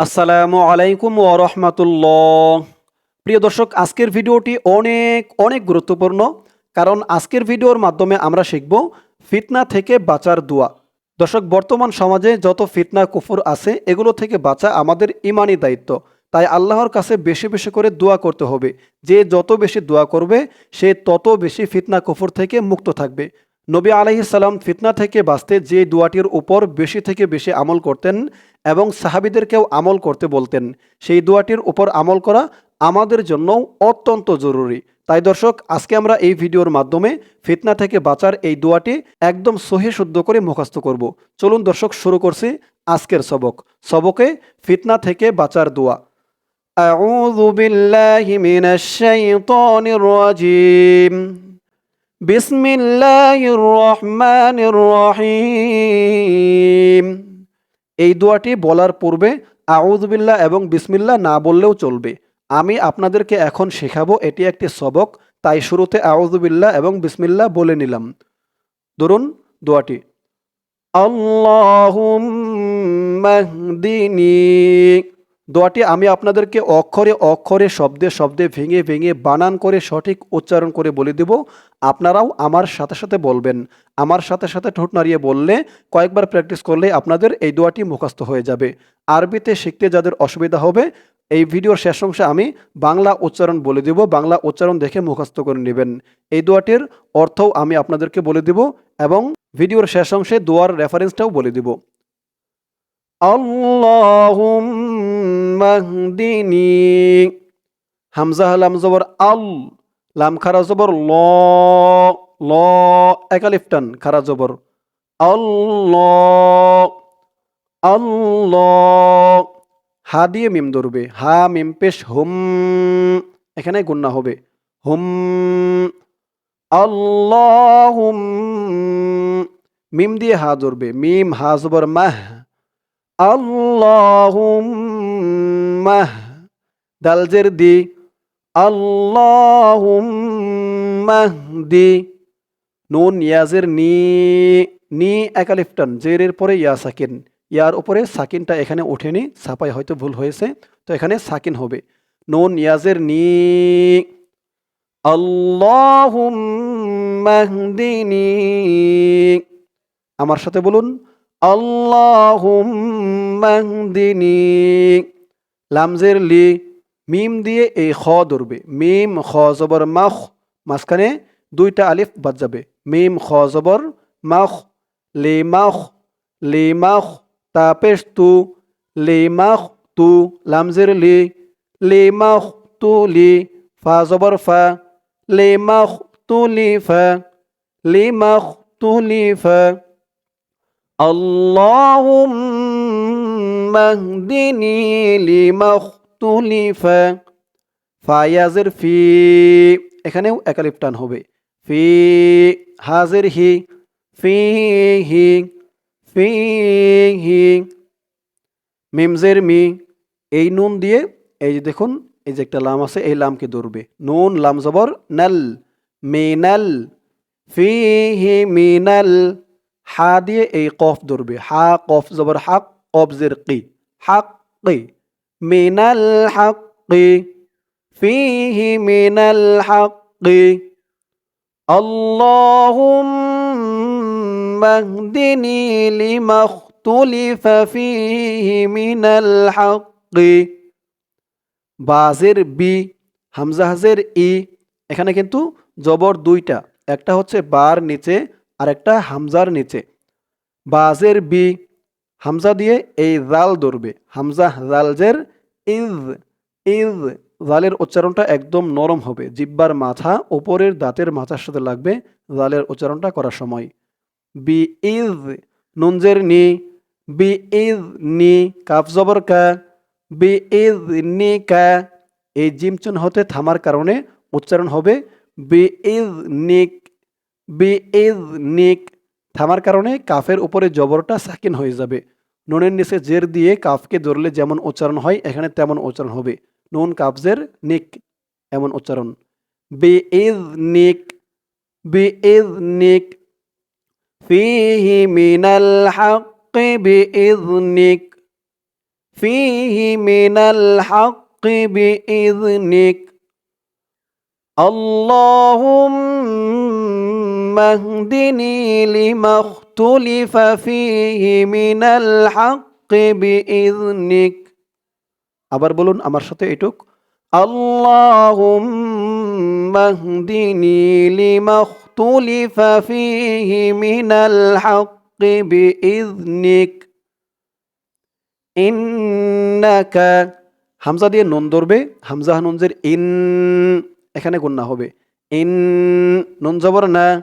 আসসালামু আলাইকুম ওরহমতুল্লাহ প্রিয় দর্শক, আজকের ভিডিওটি অনেক অনেক গুরুত্বপূর্ণ, কারণ আজকের ভিডিওর মাধ্যমে আমরা শিখব ফিতনা থেকে বাঁচার দোয়া। দর্শক, বর্তমান সমাজে যত ফিতনা, কুফর আছে, এগুলো থেকে বাঁচা আমাদের ইমানি দায়িত্ব। তাই আল্লাহর কাছে বেশি বেশি করে দোয়া করতে হবে। যে যত বেশি দোয়া করবে, সে তত বেশি ফিতনা, কুফর থেকে মুক্ত থাকবে। নবী আলাইসাল্লাম ফিতনা থেকে বাঁচতে যে দোয়াটির উপর বেশি থেকে বেশি আমল করতেন এবং সাহাবিদেরকেও আমল করতে বলতেন সেই দোয়াটির উপর আমল করা আমাদের জন্যও অত্যন্ত জরুরি তাই দর্শক আজকে আমরা এই ভিডিওর মাধ্যমে ফিতনা থেকে বাঁচার এই দোয়াটি একদম সহি শুদ্ধ করে মুখস্থ করব চলুন দর্শক শুরু করছি আজকের সবক সবকে ফিতনা থেকে বাঁচার দোয়া أعوذ بالله من الشيطان الرجيم بسم الله الرحمن الرحيم এই দোয়াটি বলার পূর্বে আউজবিল্লা এবং বিসমিল্লা না বললেও চলবে। আমি আপনাদেরকে এখন শেখাবো এটি একটি সবক, তাই শুরুতে আউজবিল্লা এবং বিসমিল্লা বলে নিলাম। ধরুন দোয়াটি আল্লাহুম্মাহদিনী দোয়াটি আমি আপনাদেরকে অক্ষরে অক্ষরে, শব্দে শব্দে, ভেঙে ভেঙে, বানান করে, সঠিক উচ্চারণ করে বলে দেব। আপনারাও আমার সাথে সাথে বলবেন। আমার সাথে সাথে ঠোঁট নাড়িয়ে বললে, কয়েকবার প্র্যাকটিস করলে আপনাদের এই দোয়াটি মুখস্থ হয়ে যাবে। আরবিতে শিখতে যাদের অসুবিধা হবে, এই ভিডিওর শেষ অংশে আমি বাংলা উচ্চারণ বলে দেব। বাংলা উচ্চারণ দেখে মুখস্থ করে নেবেন। এই দোয়াটির অর্থও আমি আপনাদেরকে বলে দেব এবং ভিডিওর শেষ অংশে দোয়ার রেফারেন্সটাও বলে দেব। আল্লাহুম্মাহদিনি হামজা লাম জবর আল, লাম খারা জবর ল ল একালিফটান খারা জবর। আল্লাহ আল্লাহ, হা দিয়ে মিম ধরবে। হা, মিম, পেশ, হুম এখানে গুন্না হবে। হুম আল্লাহুম মিম দিয়ে হা ধরবে। মিম, হা জবর মাহ আল্লাহুম্মাহ দালজের দি আল্লাহুম্মাহদি নুন ইয়াজের নি নি একালিফটান জেরের পরে ইয়া সাকিন ইয়ার উপরে সাকিনটা এখানে ওঠেনি ছাপায় হয়তো ভুল হয়েছে তো এখানে সাকিন হবে নুন ইয়াজের নি আল্লাহুম্মাহদিনি আমার সাথে বলুন আল্লাহুম্মাহদিনি লামজের লি, মিম দিয়ে এই খ ধরবে। মিম, খ জবর, মাখ, মাঝখানে দুইটা আলিফ বাদ যাবে। মিম, খ জবর, মাখ, লে মাখ লে, মাখ তাপেশ তু, লে, মাখ, তু, লামজের লি, লে, মাখ, তু, লি, ফা জবর, ফা, লে, মাখ, তু, লি, ফা, লে, মাখ, তু, লি, ফা। اللهم اهدني لما اختلف ফায়াজের ফি এখানেও একালিপ টান হবে ফি হাজের হি ফি হি ফি হি মিমজের মি এই নুন দিয়ে এই যে দেখুন এই যে একটা লাম আছে এই লামকে ধরবে নুন লাম জবর নাল মিনাল ফি হি মিনাল হা দিয়ে এই কফ ধরবে হা কফ জবর হাক কফ জের কি হাক কি মিনাল হাক কি ফিহি মিনাল হাক কি اللهم اهدني لما اختلف فيه من الحق বাজের বি হামজা হাজের ই এখানে কিন্তু জবর দুইটা একটা হচ্ছে বার নিচে আর একটা হামজার নিচে। বাজের বি, হামজা দিয়ে এই জাল ধরবে। হামজা জালজের ইজ ইজ, জালের উচ্চারণটা একদম নরম হবে। জিব্বার মাথা ওপরের দাঁতের মাথার সাথে লাগবে জালের উচ্চারণটা করার সময়। বি ইজ, নুনজের নি, বি ইজ নি, কাফ জবর কা, বি ইজ নি কা। এই জিমচুন হতে থামার কারণে উচ্চারণ হবে বি ইজ নিক বি ইজ নিক থামার কারণে কাফের উপরে জবরটা সাকিন হয়ে যাবে নুনের নিচে জের দিয়ে কাফকে ধরলে যেমন উচ্চারণ হয় এখানে তেমন উচ্চারণ হবে নুন কাফজের নিক এমন উচ্চারণ বি ইজ নিক বি ইজ নিক ফিহি মিনাল হাক্কি বি ইজ নিক فيه من الحق بإذنك اللهم اهدني لما اختلف فيه من الحق بإذنك আবার বলুন আমার সাথে এটুক اللهم اهدني لما اختلف فيه من الحق بإذنك ইন্নাকা হামজা দিয়ে নুন ধরবে হামজা নুনজের ইন এখানে গুন্না হবে ইন নুন জবর না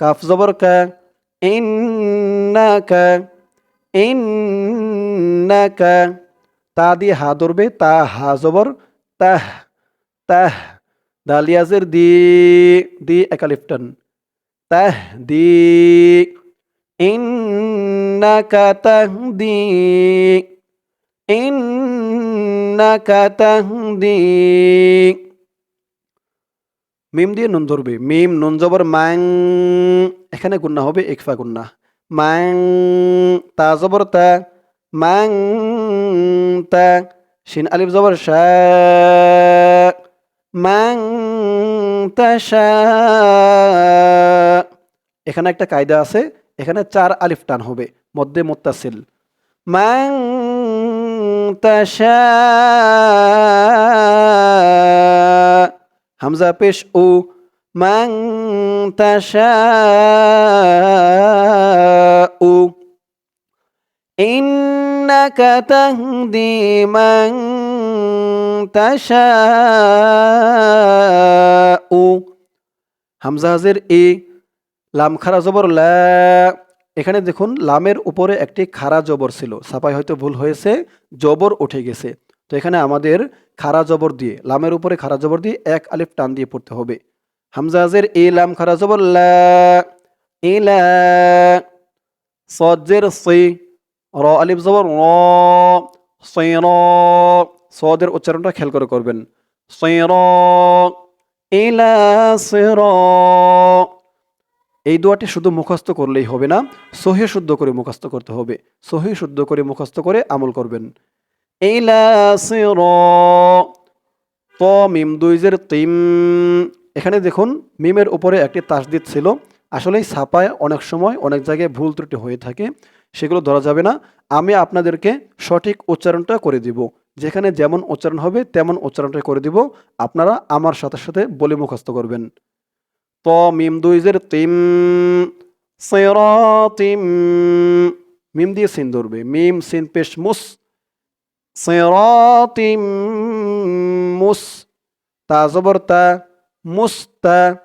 কাফ জবর কা তা দিয়ে হা ধরবে, তা হা জবর, তাহ তাহ, দালিয়াজের দি দি একালিফটন তাহ, দি ইন্নাকা তাহদি ইন্নাকা তাহদি মিম দিয়ে নুন ধরবে। মিম, নুন জবর, মাং, এখানে গুন্না হবে একফা গুন্না। মাং, তা জবর, তা, মাং, তা, শিন আলিফ জবর, শা, মাং এখানে একটা কায়দা আছে, এখানে চার আলিফ টান হবে, মধ্যে মোত্তাসিল। মাং তাশা হামজা পেশ ও মাং তাশা উ ইন্নাকা তাহদি মাং তাশা উ হামজা এ লাম খারা জবর, লা এখানে দেখুন, লামের উপরে একটি খারা জবর ছিল। সাপাই হয়তো ভুল হয়েছে, জবর উঠে গেছে। তো এখানে আমাদের খারা জবর দিয়ে, লামের উপরে খারা জবর দিয়ে এক আলিফ টান দিয়ে পড়তে হবে। হামজা হাজের এ লাম খারা জবর, লা ইলা সজ্জের সি, র আলিফ জবর, র সদের উচ্চারণটা খেয়াল করে করবেন। এই দোয়াটি শুধু মুখস্থ করলেই হবে না, সহি শুদ্ধ করে মুখস্থ করতে হবে। সহি শুদ্ধ করে মুখস্থ করে আমল করবেন। সির ত মিম দুইজের তিম এখানে দেখুন, মিমের উপরে একটি তাসদিদ ছিল। আসলে ছাপায় অনেক সময়, অনেক জায়গায় ভুল ত্রুটি হয়ে থাকে, সেগুলো ধরা যাবে না। আমি আপনাদেরকে সঠিক উচ্চারণটা করে দিব। যেখানে যেমন উচ্চারণ হবে, তেমন উচ্চারণটা করে দিব। আপনারা আমার সাথে সাথে বলে মুখস্থ করবেন। ত মিম দুইজের তিম, সিরাতিম। মিম দিয়ে সিন ধরবে। মিম, সিন পেশ মুস। সিরাতিম মুস তা জবর তা মুস্তা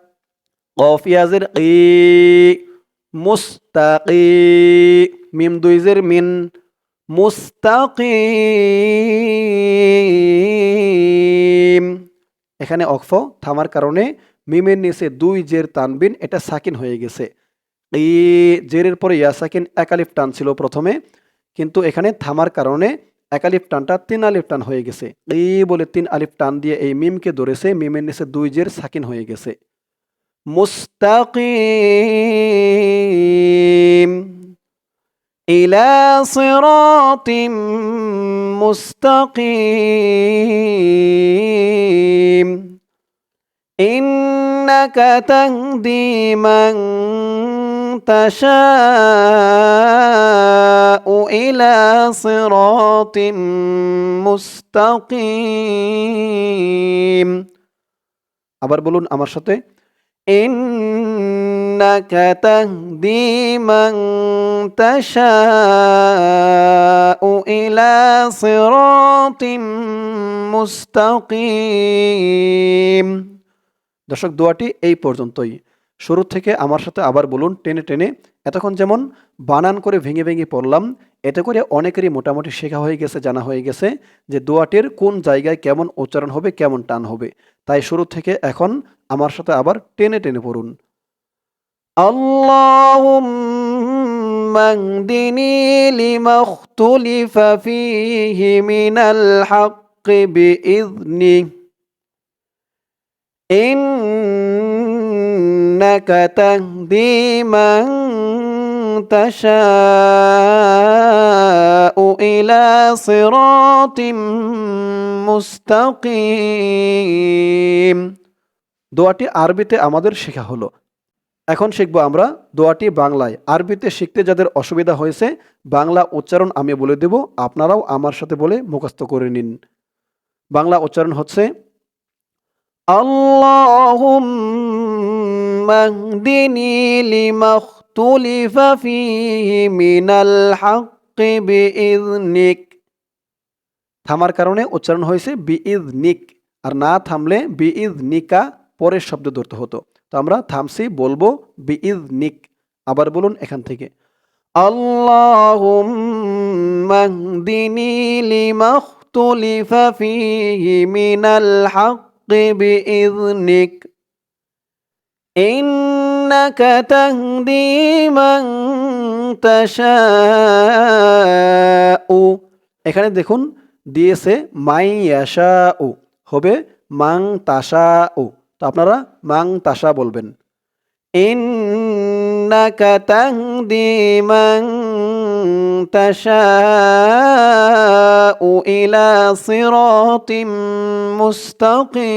কফ ইয়াজের কি মুস্তাকি মিম দুইজের মিন মুস্তাকিম এখানে অক্ফ থামার কারণে মিমের নিচে দুই জের তানবিন, এটা সাকিন হয়ে গেছে। এই জেরের পরে ইয়া সাকিন একালিফ টান ছিল প্রথমে। কিন্তু এখানে থামার কারণে এক আলিফ টানটা তিন আলিফ টান হয়ে গেছে। এই বলে তিন আলিফ টান দিয়ে এই মিমকে ধরেছে, মিমের নিচে দুই জের সাকিন হয়ে গেছে। মুস্তাকিম ইলা সিরাতিম মুস্তাকিম। ইন্নাকা তাহদি মান تشاء إلى صراط মুস্তাকিম আবার বলুন আমার সাথে إنك تهدي من تشاء إلى صراط মুস্তাকিম দর্শক দোয়াটি এই পর্যন্তই শুরু থেকে আমার সাথে আবার বলুন টেনে টেনে এতক্ষণ যেমন বানান করে ভেঙে ভেঙে পড়লাম এতে করে অনেকেরই মোটামুটি শেখা হয়ে গেছে জানা হয়ে গেছে যে দোয়াটির কোন জায়গায় কেমন উচ্চারণ হবে কেমন টান হবে তাই শুরু থেকে এখন আমার সাথে আবার টেনে টেনে পড়ুন اللهم اهدني لما اختلف فيه من الحق بإذنه إنك تهدي من تشاء إلى صراط মুস্তাকিম দোয়াটি আরবিতে আমাদের শেখা হলো এখন শিখবো আমরা দোয়াটি বাংলায় আরবিতে শিখতে যাদের অসুবিধা হয়েছে বাংলা উচ্চারণ আমি বলে দেব আপনারাও আমার সাথে বলে মুখস্থ করে নিন বাংলা উচ্চারণ হচ্ছে اللهم اهدني لما اختلف فيه من الحق بإذنك থামার কারণে উচ্চারণ হয়েছে বিইদ নিক আর না থামলে বিইদ নিকা পরের শব্দ ধরতে হতো তো আমরা থামছি বলবো বিইদ নিক আবার বলুন এখান থেকে আল্লাহুম্মাহদিনি লিমা اختلف فيه من الحق بإذنك إنك تهدي من تشاء এখানে দেখুন দিয়েছে মাই ইয়াশা ও হবে মাং তাসা ও তো আপনারা মাং তাসা বলবেন ইন্নাকা তাহদি মান তাশাউ ইলা সিরাতিম মুস্তাকিম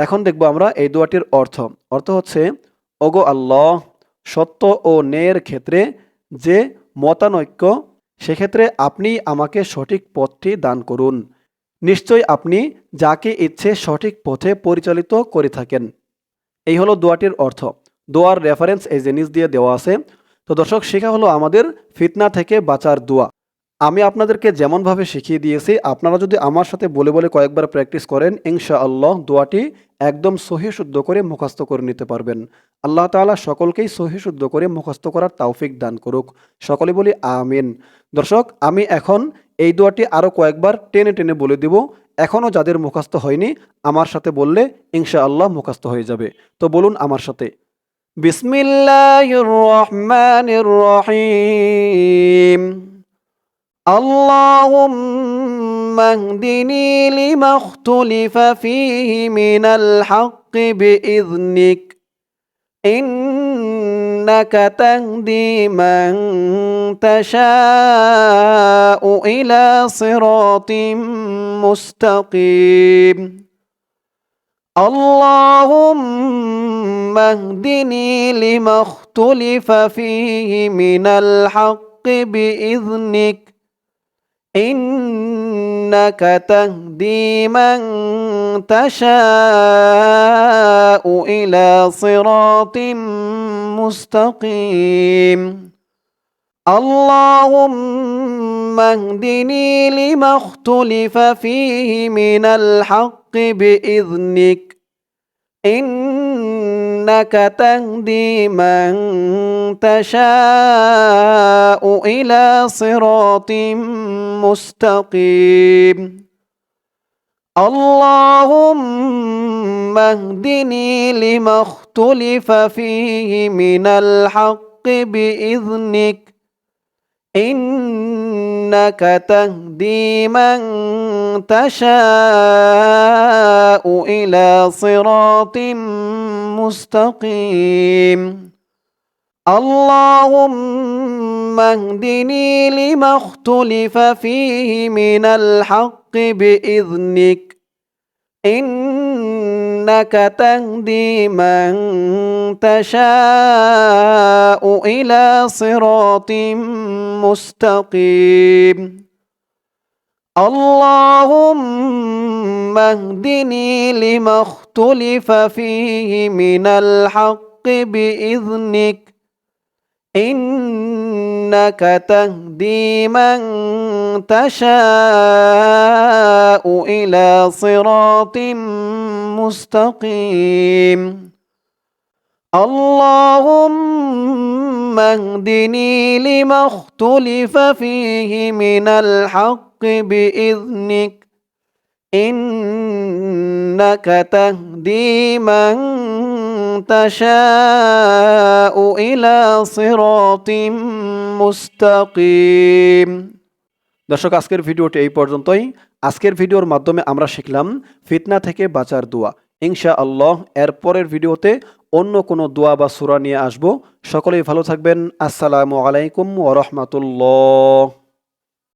এখন দেখব আমরা এই দোয়াটির অর্থ। অর্থ হচ্ছে, ওগো আল্লাহ, সত্য ও ন্যায়ের ক্ষেত্রে যে মতানৈক্য, সেক্ষেত্রে আপনি আমাকে সঠিক পথটি দান করুন। নিশ্চয় আপনি যাকে ইচ্ছে সঠিক পথে পরিচালিত করে থাকেন। এই হলো দোয়াটির অর্থ। দোয়ার রেফারেন্স এই জিনিস দিয়ে দেওয়া আছে। তো দর্শক, শেখা হলো আমাদের ফিতনা থেকে বাঁচার দোয়া। আমি আপনাদেরকে যেমনভাবে শিখিয়ে দিয়েছি, আপনারা যদি আমার সাথে বলে বলে কয়েকবার প্র্যাকটিস করেন ইনশা আল্লাহ দোয়াটি একদম সহি শুদ্ধ করে মুখস্থ করে নিতে পারবেন আল্লাহ তাআলা সকলকেই সহি শুদ্ধ করে মুখস্থ করার তৌফিক দান করুক সকলে বলি আমিন দর্শক আমি এখন এই দোয়াটি আরও কয়েকবার টেনে টেনে বলে দিব এখনও যাদের মুখস্থ হয়নি আমার সাথে বললে ইনশা আল্লাহ মুখস্থ হয়ে যাবে তো বলুন আমার সাথে বিসমিল্লাহির রহমানির রহিম اللهم اهدني لما اختلف فيه من الحق بإذنك. إنك تهدي من تشاء إلى صراط مستقيم. اللهم اهدني لما اختلف فيه من الحق بإذنك. إنك تهدي من تشاء إلى صراط مستقيم. اللهم اهدني لما اختلف فيه من الحق بإذنك. إنك تهدي من تشاء إلى صراط مستقيم. اللهم اهدني لما اختلف فيه من الحق بإذنك. إنك تهدي من تشاء إلى صراط مستقيم. اللهم اهدني لما اختلف فيه من الحق بإذنك. إنك تهدي من تشاء إلى صراط مستقيم. اللهم اهدني لما اختلف فيه من الحق بإذنك. إنك تهدي من تشاء إلى صراط مستقيم. اللهم اهدني لما اختلف فيه من الحق بإذنك. إنك تهدي من تشاء إلى صراط মুস্তাকিম দর্শক আজকের ভিডিওটি এই পর্যন্তই আজকের ভিডিওর মাধ্যমে আমরা শিখলাম ফিতনা থেকে বাঁচার দোয়া ইনশা আল্লাহ এর পরের ভিডিওতে অন্য কোনো দোয়া বা সুরা নিয়ে আসব সকলেই ভালো থাকবেন আসসালামু আলাইকুম ওরহমতুল্লাহ